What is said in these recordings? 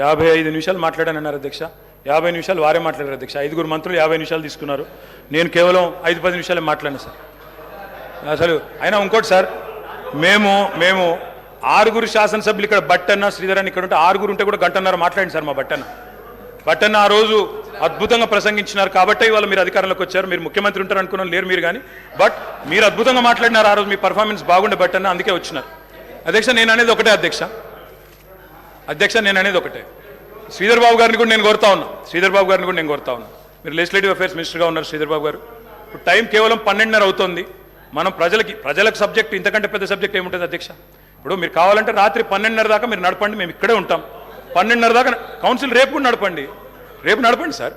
యాభై ఐదు నిమిషాలు మాట్లాడానన్నారు అధ్యక్ష. యాభై నిమిషాలు వారే మాట్లాడారు అధ్యక్ష. ఐదుగురు మంత్రులు యాభై నిమిషాలు తీసుకున్నారు. నేను కేవలం ఐదు పది నిమిషాలే మాట్లాడాను సార్. అసలు అయినా ఇంకోటి సార్ మేము మేము ఆరుగురు శాసనసభ్యులు ఇక్కడ బట్టన్న శ్రీధర్ ఇక్కడ ఉంటే ఆరుగురు ఉంటే కూడా గంటన్నర మాట్లాడండి సార్ మా బట్టన్న. బట్టన్న ఆ రోజు అద్భుతంగా ప్రసంగించినారు కాబట్టి ఇవాళ మీరు అధికారంలోకి వచ్చారు. మీరు ముఖ్యమంత్రి ఉంటారు అనుకున్నాను లేరు మీరు కానీ. బట్ మీరు అద్భుతంగా మాట్లాడినారు ఆ రోజు మీ పర్ఫార్మెన్స్ బాగుండే బట్టన్న అందుకే వచ్చినారు. అధ్యక్ష నేను అనేది ఒకటే అధ్యక్ష. అధ్యక్ష నేను అనేది ఒకటే. శ్రీధర్ బాబు గారిని కూడా నేను కోరుతా ఉన్నా. శ్రీధర్ బాబు గారిని కూడా నేను కోరుతా ఉన్నా. మీరు లెజిస్లేటివ్ అఫేర్స్ మినిస్టర్గా ఉన్నారు శ్రీధర్ బాబు గారు. ఇప్పుడు టైం కేవలం పన్నెండున్నర అవుతుంది. మనం ప్రజలకి ప్రజలకు సబ్జెక్ట్ ఇంతకంటే పెద్ద సబ్జెక్ట్ ఏముంటుంది అధ్యక్ష? ఇప్పుడు మీరు కావాలంటే రాత్రి పన్నెండున్నర దాకా మీరు నడపండి మేము ఇక్కడే ఉంటాం. పన్నెండున్నర దాకా కౌన్సిల్ రేపు కూడా నడపండి. రేపు నడపండి సార్.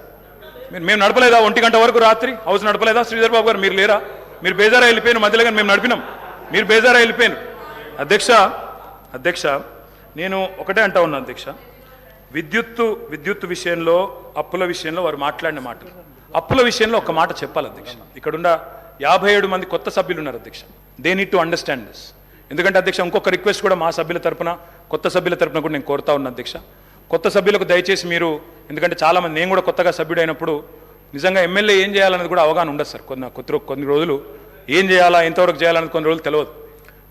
మీరు మేము నడపలేదా? ఒంటి గంట వరకు రాత్రి హౌస్ నడపలేదా? శ్రీధర్ బాబు గారు మీరు లేరా? మీరు బేజారా వెళ్ళిపోయిన మధ్యలో కానీ మేము నడిపినాం. మీరు బేజారా వెళ్ళిపోయాను అధ్యక్ష అధ్యక్ష నేను ఒకటే అంటా ఉన్నాను అధ్యక్ష విద్యుత్తు విద్యుత్తు విషయంలో అప్పుల విషయంలో వారు మాట్లాడిన మాటలు అప్పుల విషయంలో ఒక మాట చెప్పాలి అధ్యక్ష. ఇక్కడున్న యాభై ఏడు మంది కొత్త సభ్యులు ఉన్నారు అధ్యక్ష. They need to understand this ఎందుకంటే అధ్యక్ష ఇంకొక రిక్వెస్ట్ కూడా మా సభ్యుల తరపున కొత్త సభ్యుల తరపున కూడా నేను కోరుతా ఉన్నా అధ్యక్ష. కొత్త సభ్యులకు దయచేసి మీరు ఎందుకంటే చాలామంది నేను కూడా కొత్తగా సభ్యుడైనప్పుడు నిజంగా ఎమ్మెల్యే ఏం చేయాలన్నది కూడా అవగాహన ఉండదు సార్. కొన్ని కొద్ది కొన్ని రోజులు ఏం చేయాలా ఎంతవరకు చేయాలన్నది కొన్ని రోజులు తెలియదు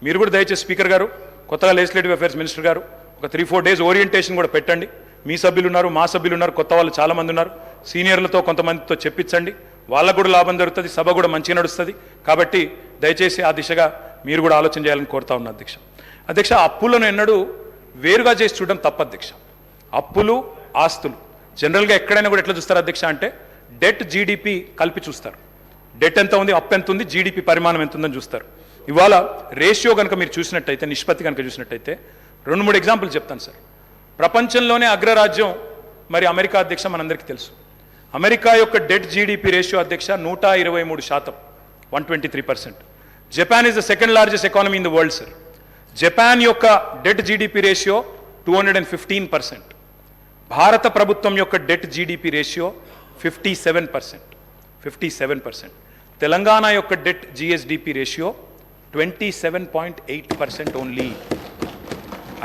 మీరు కూడా దయచేసి స్పీకర్ గారు కొత్తగా లెజిస్లేటివ్ అఫేర్స్ మినిస్టర్ గారు ఒక త్రీ ఫోర్ డేస్ ఓరియంటేషన్ కూడా పెట్టండి. మీ సభ్యులు ఉన్నారు మా సభ్యులు ఉన్నారు కొత్త వాళ్ళు చాలామంది ఉన్నారు. సీనియర్లతో కొంతమందితో చెప్పించండి. వాళ్ళకు కూడా లాభం జరుగుతుంది సభ కూడా మంచిగా నడుస్తుంది. కాబట్టి దయచేసి ఆ దిశగా మీరు కూడా ఆలోచన చేయాలని కోరుతా ఉన్నా అధ్యక్ష. అధ్యక్ష అప్పులను ఎన్నడూ వేరుగా చేసి చూడడం తప్ప అధ్యక్ష. అప్పులు ఆస్తులు. జనరల్గా ఎక్కడైనా కూడా ఎట్లా చూస్తారు అధ్యక్ష అంటే డెట్ జీడిపి కలిపి చూస్తారు. డెట్ ఎంత ఉంది అప్ ఎంత ఉంది జీడిపి పరిమాణం ఎంత ఉందని చూస్తారు. ఇవాళ రేషియో కనుక మీరు చూసినట్టయితే నిష్పత్తి కనుక చూసినట్టయితే రెండు మూడు ఎగ్జాంపుల్ చెప్తాను సార్. ప్రపంచంలోనే అగ్రరాజ్యం మరి అమెరికా అధ్యక్ష మనందరికీ తెలుసు. అమెరికా యొక్క డెట్ జీడిపి రేషియో అధ్యక్ష నూట ఇరవై మూడు శాతం one twenty three percent. Japan is the second largest economy in the world sir Japan యొక్క debt GDP ratio two hundred and fifteen percent. భారత ప్రభుత్వం యొక్క debt GDP ratio fifty seven percent fifty seven percent. Telangana యొక్క debt GSDP ratio twenty seven point eight percent only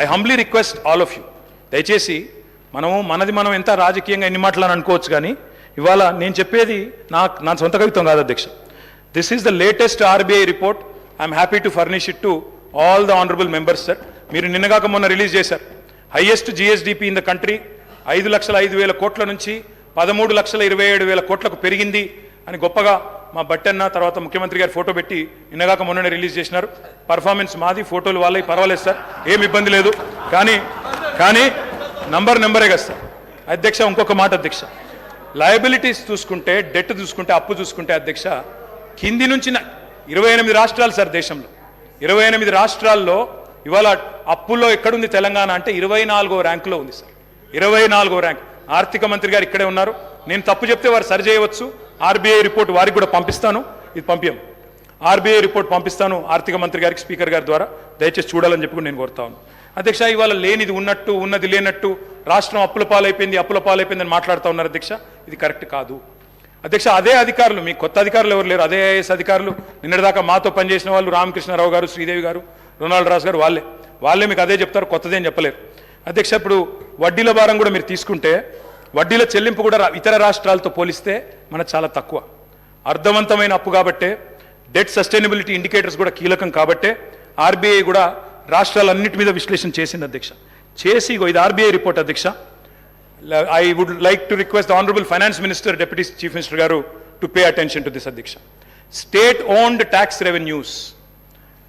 I humbly request all of you దయచేసి మనము మనది మనం ఎంత రాజకీయంగా ఎన్ని మాటలు అని అనుకోవచ్చు కానీ ఇవాళ నేను చెప్పేది నా నా సొంత కవిత్వం కాదు అధ్యక్ష. This is the latest RBI report I'm happy to furnish it to all the honourable members sir మీరు నిన్నగాక మొన్న రిలీజ్ చేశారు. Highest GSDP in the country ఐదు లక్షల ఐదు వేల కోట్ల నుంచి పదమూడు లక్షల ఇరవై ఏడు వేల కోట్లకు పెరిగింది అని గొప్పగా మా బట్టన్న తర్వాత ముఖ్యమంత్రి గారు ఫోటో పెట్టి నిన్నగాక మొన్ననే రిలీజ్ చేసినారు. పర్ఫార్మెన్స్ మాది ఫోటోలు వాళ్ళవి పర్వాలేదు సార్. ఏం ఇబ్బంది లేదు. కానీ కానీ నంబర్ నెంబరే కదా సార్. అధ్యక్ష ఇంకొక మాట అధ్యక్ష. లయబిలిటీస్ చూసుకుంటే డెట్ చూసుకుంటే అప్పు చూసుకుంటే అధ్యక్ష కింది నుంచి ఇరవై ఎనిమిది రాష్ట్రాలు సార్ దేశంలో. ఇరవై ఎనిమిది రాష్ట్రాల్లో ఇవాళ అప్పుల్లో ఎక్కడుంది తెలంగాణ అంటే ఇరవై నాలుగో ర్యాంకులో ఉంది సార్. ఇరవై నాలుగో ర్యాంక్. ఆర్థిక మంత్రి గారు ఇక్కడే ఉన్నారు. నేను తప్పు చెప్తే వారు సరి చేయవచ్చు. ఆర్బీఐ రిపోర్ట్ వారికి కూడా పంపిస్తాను. ఇది పంపించం ఆర్బీఐ రిపోర్ట్ పంపిస్తాను ఆర్థిక మంత్రి గారికి స్పీకర్ గారి ద్వారా. దయచేసి చూడాలని చెప్పి కూడా నేను కోరుతాను అధ్యక్ష ఇవాళ లేనిది ఉన్నట్టు ఉన్నది లేనట్టు రాష్ట్రం అప్పుల పాలైపోయింది అప్పుల పాలైపోయింది అని మాట్లాడుతూ ఉన్నారు అధ్యక్ష. ఇది కరెక్ట్ కాదు. అధ్యక్ష అదే అధికారులు మీ కొత్త అధికారులు ఎవరు లేరు? అదే ఐఏఎస్ అధికారులు. నిన్నటిదాకా మాతో పనిచేసిన వాళ్ళు రామకృష్ణారావు గారు శ్రీదేవి గారు రొనాల్డ్ రాజు గారు వాళ్ళే. వాళ్ళే మీకు అదే చెప్తారు కొత్తదేం చెప్పలేరు. అధ్యక్ష ఇప్పుడు వడ్డీల భారం కూడా మీరు తీసుకుంటే వడ్డీల చెల్లింపు కూడా రా- ఇతర రాష్ట్రాలతో పోలిస్తే మన చాలా తక్కువ. అర్థవంతమైన అప్పు కాబట్టే డెట్ సస్టైనబిలిటీ ఇండికేటర్స్ కూడా కీలకం కాబట్టే ఆర్బీఐ కూడా రాష్ట్రాలన్నిటి మీద విశ్లేషణ చేసింది అధ్యక్ష. చేసి ఇది ఆర్బీఐ రిపోర్ట్ అధ్యక్ష. I would like to request honourable finance minister deputy chief minister గారు to pay attention to this అధ్యక్ష. స్టేట్ ఓన్డ్ ట్యాక్స్ రెవెన్యూస్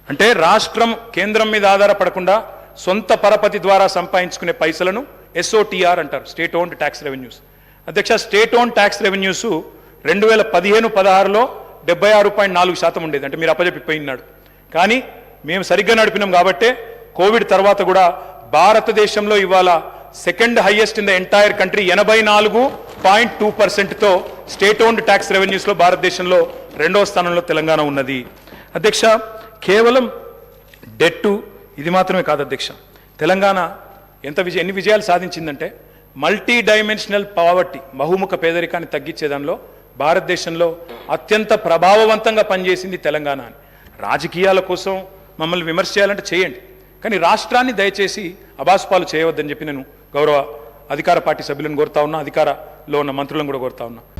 అంటే రాష్ట్రం కేంద్రం మీద ఆధారపడకుండా సొంత పరపతి ద్వారా సంపాదించుకునే పైసలను ఎస్ఓటిఆర్ అంటారు స్టేట్ ఓన్డ్ ట్యాక్స్ రెవెన్యూస్ అధ్యక్ష స్టేట్ ఓన్ ట్యాక్స్ రెవెన్యూస్ రెండు వేల పదిహేను పదహారులో డెబ్బై ఆరు పాయింట్ నాలుగు శాతం ఉండేది. అంటే మీరు అప్పచెప్పిపోయినాడు కానీ మేము సరిగ్గా నడిపినాం కాబట్టే కోవిడ్ తర్వాత కూడా భారతదేశంలో ఇవాళ second highest in the entire country ఎనభై నాలుగు పాయింట్ టూ పర్సెంట్తో స్టేట్ ఓన్డ్ ట్యాక్స్ రెవెన్యూస్లో భారతదేశంలో రెండవ స్థానంలో తెలంగాణ ఉన్నది. అధ్యక్ష కేవలం డెట్టు ఇది మాత్రమే కాదు అధ్యక్ష. తెలంగాణ ఎంత విజయ ఎన్ని విజయాలు సాధించిందంటే మల్టీ డైమెన్షనల్ పావర్టీ బహుముఖ పేదరికాన్ని తగ్గించేదానిలో భారతదేశంలో అత్యంత ప్రభావవంతంగా పనిచేసింది తెలంగాణ అని. రాజకీయాల కోసం మమ్మల్ని విమర్శ చేయాలంటే చేయండి. కానీ రాష్ట్రాన్ని దయచేసి అబాస్పాలు చేయవద్దని చెప్పి నేను గౌరవ అధికార పార్టీ సభ్యులను కోరుతా ఉన్నా అధికారలో ఉన్న మంత్రులను కూడా కోరుతా ఉన్నా.